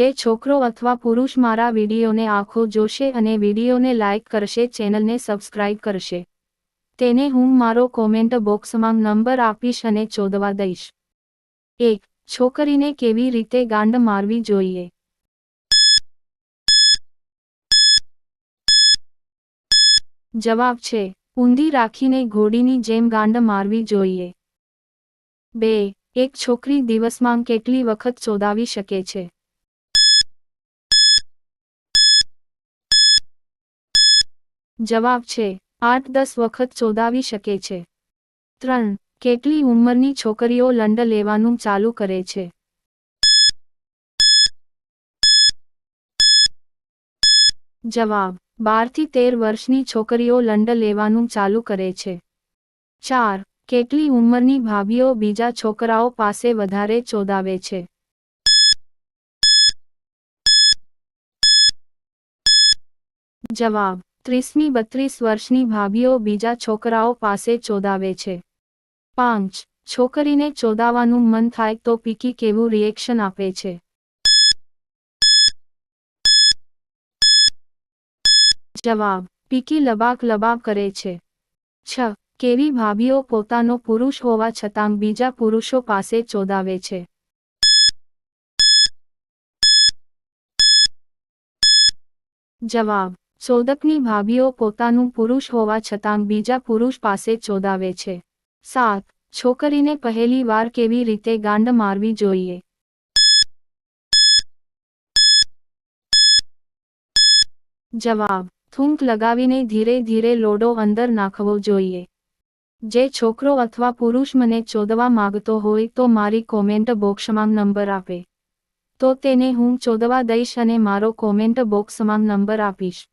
જે છોકરો અથવા પુરુષ મારા વિડીયોને આંખો જોશે અને વિડીયોને લાઇક કરશે, ચેનલને સબસ્ક્રાઇબ કરશે. તેને હું મારો કોમેન્ટ બોક્સમાં નંબર આપીશ અને ચોદવા દઈશ. એક, છોકરીને કેવી રીતે ગાંડ મારવી જોઈએ? જવાબ છે, ઊંધી રાખીને ઘોડીની જેમ ગાંડ મારવી જોઈએ. બે, એક છોકરી દિવસમાં કેટલી વખત ચોદાવી શકે છે? જવાબ છે, આઠ દસ વખત ચોદાવી શકે છે. ત્રણ, કેટલી ઉંમરની છોકરીઓ લંડ લેવાનું ચાલુ કરે છે? જવાબ બારથી તેર વર્ષની છોકરીઓ લંડ લેવાનું ચાલુ કરે છે. ચાર, કેટલી ઉંમરની ભાભીઓ બીજા છોકરાઓ પાસે વધારે ચોદાવે છે? જવાબ ત્રીસમી બત્રીસ વર્ષની ભાભીઓ બીજા છોકરાઓ પાસે ચોદાવે છે. પાંચ, છોકરીને ચોદાવાનું મન થાય તો પીકી કેવું રિએક્શન આપે છે? જવાબ, પીકી લબાક લબાક કરે છે. છ, કેવી ભાભીઓ પોતાનો પુરુષ હોવા છતાં બીજા પુરુષો પાસે ચોદાવે છે? જવાબ ચોદકની ભાભીઓ પોતાનું પુરુષ હોવા છતાં બીજા પુરુષ પાસે ચોદાવે છે. સાત, છોકરીને પહેલી વાર કેવી રીતે ગાંડ મારવી જોઈએ? જવાબ, થૂંક લગાવીને ધીરે ધીરે લોડો અંદર નાખવો જોઈએ. જે છોકરો અથવા પુરુષ મને ચોદવા માગતો હોય તો મારી કોમેન્ટ બોક્સમાં નંબર આપે. તો તેને હું ચોદવા દઈશ અને મારો કોમેન્ટ બોક્સમાં નંબર આપીશ.